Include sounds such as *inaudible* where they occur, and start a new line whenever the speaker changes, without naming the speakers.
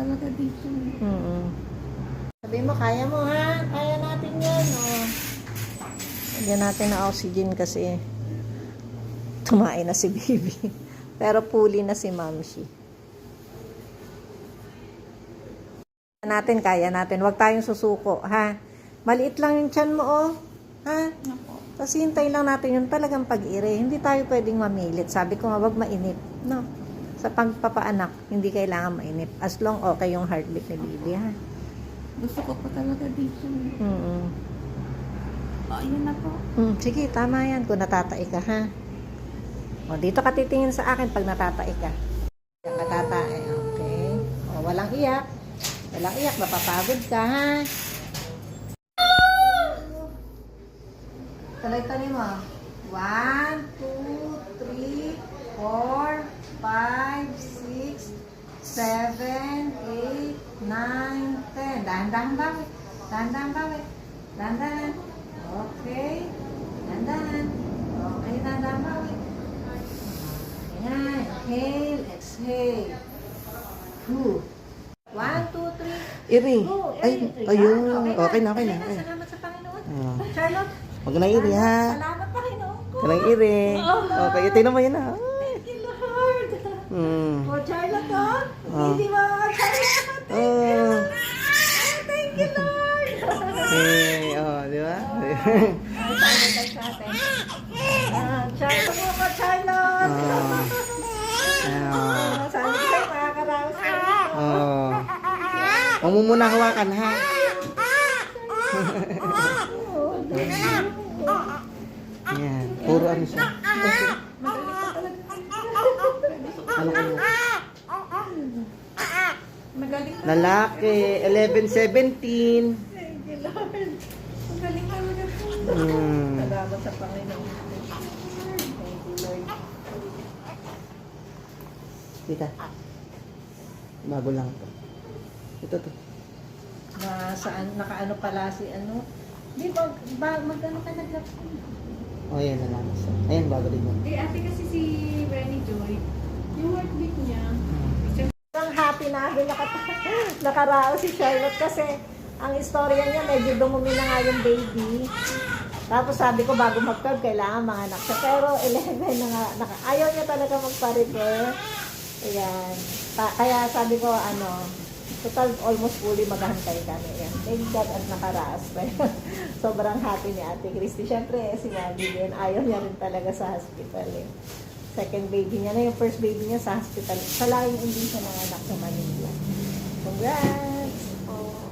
talaga dito.
Mm Sabi mo, kaya mo ha? Kaya natin yan, oh. Lagyan natin na oxygen kasi tumain na si baby. *laughs* Pero puli na si Mamshi. natin, kaya natin. Huwag tayong susuko, ha? Maliit lang yung tiyan mo, oh. Ha? Tapos hintay lang natin yung talagang pag-ire. Hindi tayo pwedeng mamilit. Sabi ko nga, wag mainip. No. Sa pagpapaanak, hindi kailangan mainip. As long okay yung heartbeat ni baby, ha?
Gusto ko pa talaga dito.
Mm
Oh, yun na po.
Hmm, sige, tama yan. Kung natatai ka, ha? O, dito ka titingin sa akin pag natatai ka. Tatai, okay. O, walang iyak. Walang iyak, mapapagod ka, ha? Tuloy-tuloy mo. One, two, three, four, five, six, seven, eight, nine, ten. Dahan-dahan bawit. Dahan-dahan bawit. Dahan-dahan. Okay. Dahan-dahan. Okay, dahan-dahan bawit. Ayan. Inhale, exhale. Two. One, two, three.
Iri. Ay, ayun.
Yan.
Okay na, okay na. Okay na.
Salamat sa Panginoon.
Ah.
Charlotte.
Huwag na iri, ha?
Salamat Panginoon ko.
Huwag na iri. Okay, ito naman yun, ha?
Thank you, Lord.
Hmm.
O, Charlotte, oh.
Ah.
Hindi mo Charlotte.
Oh.
Thank you, Lord.
Eh, oh, di ba?
Ay sa atin. Ah, Charlotte mo ko, Charlotte.
Ah.
Ah, Sabi ko makakaraos ka.
Oh. Huwag mo muna hawakan, ha? *laughs* Yan. Puro ano siya. Ano kayo?
Magaling ka.
Lalaki, 11, 17.
Thank you, Lord. Magaling ka mo po.
Hmm.
Salamat sa Panginoon. Thank you, Lord.
Tita. Bago lang to. Ito to.
Na saan, nakaano pala si ano. Di ba, ba magano ka nag
Oh, yan na lang. Ayan, bago din yun.
Eh, ate kasi si Renny Joy, yung heartbeat niya,
Ang ako nakata *laughs* nakarao si Charlotte kasi ang istorya niya medyo dumumi na nga yung baby. Tapos sabi ko bago mag-12 kailangan mga anak siya. Pero 11 na nga, naka, ayaw niya talaga magpa-refer. Ayan. Pa- kaya sabi ko ano, total almost fully maghantay kami. Ayan. Thank God at nakaraas pa. *laughs* Sobrang happy ni Ate Christy. Siyempre, si Mabi din, ayaw niya rin talaga sa hospital eh second baby niya na. Yung first baby niya sa hospital. Sa laing hindi siya nanganak sa Manila. Congrats! Oh.